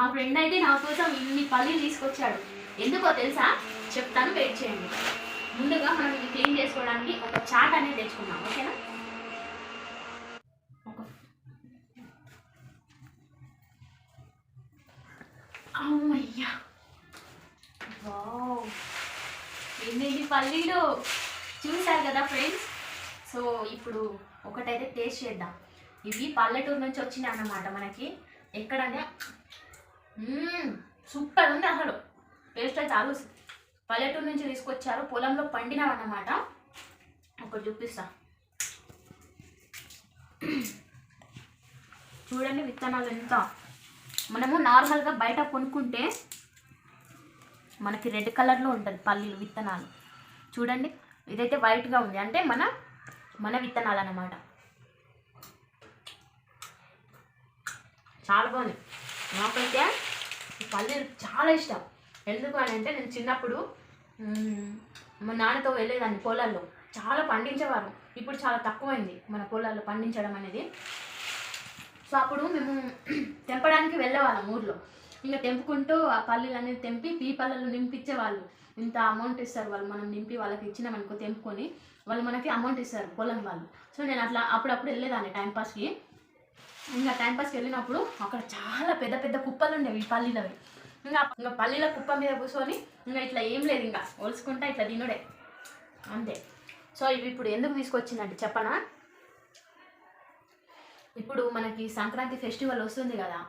మా ఫ్రెండ్ అయితే నా కోసం ఇన్ని పల్లీలు తీసుకొచ్చాడు. ఎందుకో తెలుసా? చెప్తాను వెయిట్ చేయండి. ముందుగా మనం ఇది క్లీన్ చేసుకోవడానికి ఒక చాట్ అనేది తెచ్చుకున్నాం ఓకేనా ఒక అమ్మయ్యా! వావ్! ఎన్ని పల్లీలు చూశారు కదా ఫ్రెండ్స్ సో ఇప్పుడు ఒకటైతే టేస్ట్ చేద్దాం. ఇవి పల్లెటూరు నుంచి వచ్చినాయి అన్నమాట మనకి. ఎక్కడనే సూపర్ ఉంది అసలు. టేస్ట్ అయితే చాలు పల్లెటూరు నుంచి తీసుకొచ్చారు. పొలంలో పండినవన్నమాట ఒకటి చూపిస్తా. చూడండి విత్తనాలు ఎంత. మనము నార్మల్గా బయట కొనుక్కుంటే మనకి రెడ్ కలర్లో ఉంటుంది పల్లీలు విత్తనాలు. చూడండి ఇదైతే వైట్గా ఉంది. అంటే మన మన విత్తనాలు అన్నమాట చాలా బాగుంది. నాకైతే పల్లీలు చాలా ఇష్టం. ఎందుకు అని అంటే నేను చిన్నప్పుడు మా నాన్నతో వెళ్ళేదాన్ని పొలాల్లో. చాలా పండించేవారు. ఇప్పుడు చాలా తక్కువైంది మన పొలాల్లో పండించడం అనేది. సో అప్పుడు మేము తెంపడానికి వెళ్ళేవాళ్ళం ఊర్లో. ఇంకా తెంపుకుంటూ ఆ పల్లీలు అనేది తెంపి పీపళ్ళలో నింపించేవాళ్ళు. ఇంత అమౌంట్ ఇస్తారు వాళ్ళు మనం నింపి వాళ్ళకి ఇచ్చినామనుకో తెంపుకొని వాళ్ళు మనకి అమౌంట్ ఇస్తారు పొలం వాళ్ళు. సో నేను అట్లా అప్పుడప్పుడు వెళ్ళేదాన్ని టైంపాస్కి ఇంకా టైంపాస్కి వెళ్ళినప్పుడు అక్కడ చాలా పెద్ద పెద్ద కుప్పలు ఉండేవి పల్లీలవి. ఇంకా ఇంకా పల్లీల కుప్ప మీద కూర్చొని ఇంకా ఇట్లా ఏం లేదు ఇంకా ఒలుసుకుంటా ఇట్లా తినుడే. అంతే. సో ఇవి ఇప్పుడు ఎందుకు తీసుకొచ్చిందంటే చెప్పనా? ఇప్పుడు మనకి సంక్రాంతి ఫెస్టివల్ వస్తుంది కదా.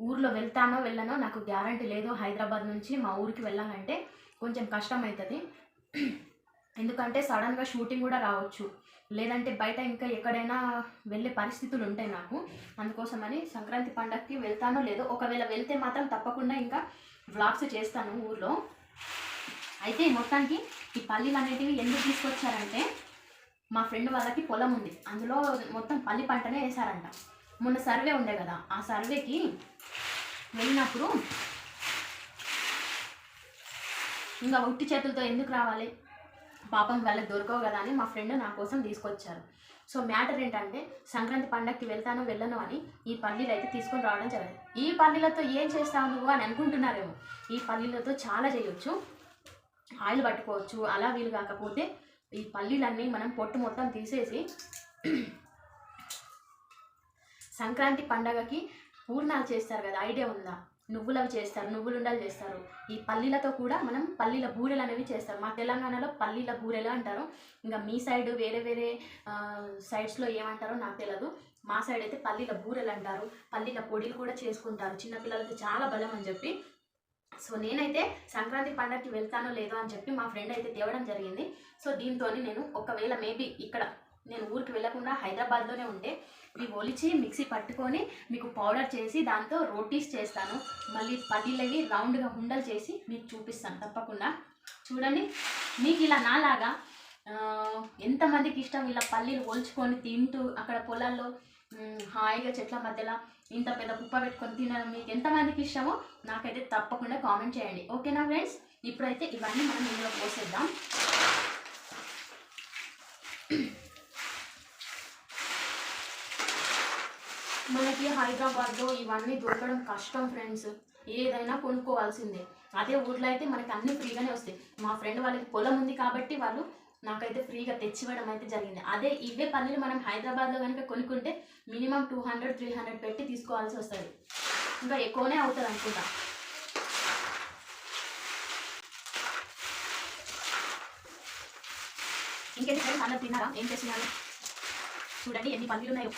ఊర్లో వెళ్తానో వెళ్ళనో నాకు గ్యారంటీ లేదు. హైదరాబాద్ నుంచి మా ఊరికి వెళ్ళాలంటే కొంచెం కష్టం అవుతుంది. ఎందుకంటే సడన్గా షూటింగ్ కూడా రావచ్చు. లేదంటే బయట ఇంకా ఎక్కడైనా వెళ్ళే పరిస్థితులు ఉంటాయి నాకు. అందుకోసమని సంక్రాంతి పండగకి వెళ్తానో లేదో ఒకవేళ వెళ్తే మాత్రం తప్పకుండా ఇంకా వ్లాగ్స్ చేస్తాను ఊర్లో. అయితే మొత్తానికి ఈ పల్లీలు అనేటివి ఎందుకు తీసుకొచ్చారంటే మా ఫ్రెండ్ వాళ్ళకి పొలం ఉంది. అందులో మొత్తం పల్లి పంటనే వేశారంట. మొన్న సర్వే ఉండే కదా ఆ సర్వేకి వెళ్ళినప్పుడు ఇంకా ఉట్టి చేతులతో ఎందుకు రావాలి? పాపం వాళ్ళకి దొరకవు కదా అని మా ఫ్రెండ్ నా కోసం తీసుకొచ్చారు. సో మ్యాటర్ ఏంటంటే సంక్రాంతి పండగకి వెళ్తాను వెళ్ళను అని ఈ పల్లీలు అయితే తీసుకొని రావడం జరిగింది. ఈ పల్లీలతో ఏం చేస్తావు నువ్వు అని అనుకుంటున్నారేమో. ఈ పల్లీలతో చాలా చేయొచ్చు ఆయిల్ పట్టుకోవచ్చు అలా వీలు కాకపోతే ఈ పల్లీలన్నీ మనం పొట్టు మొత్తం తీసేసి సంక్రాంతి పండగకి పూర్ణాలు చేస్తారు కదా ఐడియా ఉందా? నువ్వులవి చేస్తారు నువ్వులు ఉండలు చేస్తారు. ఈ పల్లీలతో కూడా మనం పల్లీల బూరెలు అనేవి చేస్తారు. మా తెలంగాణలో పల్లీల బూరెలు అంటారు. ఇంకా మీ సైడ్ వేరే వేరే సైడ్స్లో ఏమంటారో నాకు తెలియదు మా సైడ్ అయితే పల్లీల బూరెలు అంటారు. పల్లీల పొడిలు కూడా చేసుకుంటారు. చిన్నపిల్లలకి చాలా బలం అని చెప్పి. సో నేనైతే సంక్రాంతి పండగకి వెళ్తానో లేదో అని చెప్పి మా ఫ్రెండ్ అయితే తేవడం జరిగింది. సో దీంతో నేను ఒకవేళ మేబీ ఇక్కడ నేను ఊరికి వెళ్ళకుండా హైదరాబాద్లోనే ఉంటే ఇవి ఒలిచి మిక్సీ పట్టుకొని మీకు పౌడర్ చేసి దాంతో రోటీస్ చేస్తాను. మళ్ళీ పల్లీలవి రౌండ్గా ఉండలు చేసి మీకు చూపిస్తాను తప్పకుండా. చూడండి మీకు ఇలా నాలాగా ఎంతమందికి ఇష్టం ఇలా పల్లీలు ఒలుచుకొని తింటూ అక్కడ పొలాల్లో హాయిగా చెట్ల మధ్యలో ఇంత పెద్ద కుప్ప పెట్టుకొని తినడం మీకు ఎంతమందికి ఇష్టమో నాకైతే తప్పకుండా కామెంట్ చేయండి. ఓకేనా ఫ్రెండ్స్? ఇప్పుడైతే ఇవన్నీ మనం ఇందులో పోసేద్దాం మనకి హైదరాబాద్లో ఇవన్నీ దొరకడం కష్టం ఫ్రెండ్స్ ఏదైనా కొనుక్కోవాల్సిందే. అదే ఊర్లో అయితే మనకి అన్ని ఫ్రీగానే వస్తాయి. మా ఫ్రెండ్ వాళ్ళకి పొలం ఉంది కాబట్టి వాళ్ళు నాకైతే ఫ్రీగా తెచ్చివ్వడం అయితే జరిగింది. అదే ఇవే పల్లీలు మనం హైదరాబాద్లో కనుక కొనుక్కుంటే minimum two hundred three hundred పెట్టి తీసుకోవాల్సి వస్తుంది. ఇంకా ఎక్కువనే అవుతుంది అనుకుంటా. ఇంకేంటి ఫ్రెండ్స్ అందరు తిన్నారా? ఏం చేసినారు చూడండి ఎన్ని పల్లీలు ఉన్నాయో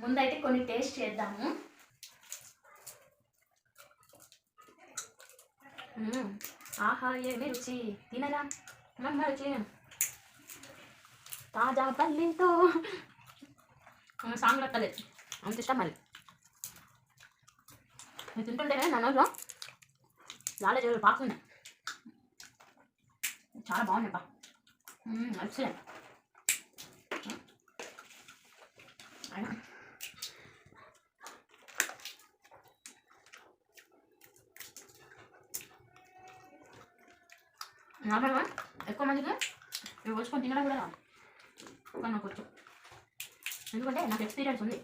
ముందైతే కొన్ని టేస్ట్ చేద్దాము. ఆహా ఏమి రుచి? తినరా? మమ్మ రుచి తాజా పల్లీతో. సాంగ్ రక్కలేదు అంత ఇష్టం మళ్ళీ నేను తింటుంటేనే నా నోట్లో లాల జోలు చాలా బాగున్నాయి బా వచ్చినాయి నాపడవా ఎక్కువ మందికి ఇవి వచ్చుకొని తినడం కూడా రాదు కానీ నాకు వచ్చు ఎందుకంటే నాకు ఎక్స్పీరియన్స్ ఉంది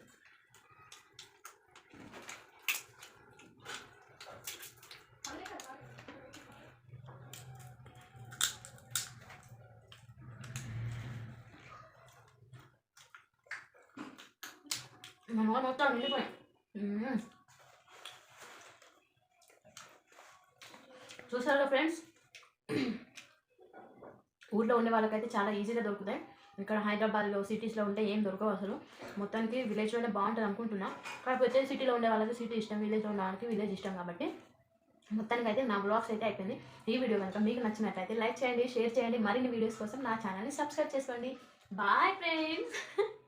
మా వాళ్ళు మొత్తం నిండిపోయాయి చూసారుగా ఫ్రెండ్స్? ఊర్లో ఉండే వాళ్ళకైతే చాలా ఈజీగా దొరుకుతాయి. ఇక్కడ హైదరాబాద్లో సిటీస్లో ఉంటే ఏం దొరకవు అసలు. మొత్తానికి విలేజ్లోనే బాగుంటుంది అనుకుంటున్నా. కాకపోతే సిటీలో ఉండే వాళ్ళకి సిటీ ఇష్టం విలేజ్లో ఉన్న వాళ్ళకి విలేజ్ ఇష్టం కాబట్టి. మొత్తానికి అయితే నా బ్లాగ్స్ అయితే అయిపోయింది. ఈ వీడియో కనుక మీకు నచ్చినట్లయితే లైక్ చేయండి షేర్ చేయండి. మరిన్ని వీడియోస్ కోసం నా ఛానల్ని సబ్స్క్రైబ్ చేసుకోండి. Bye friends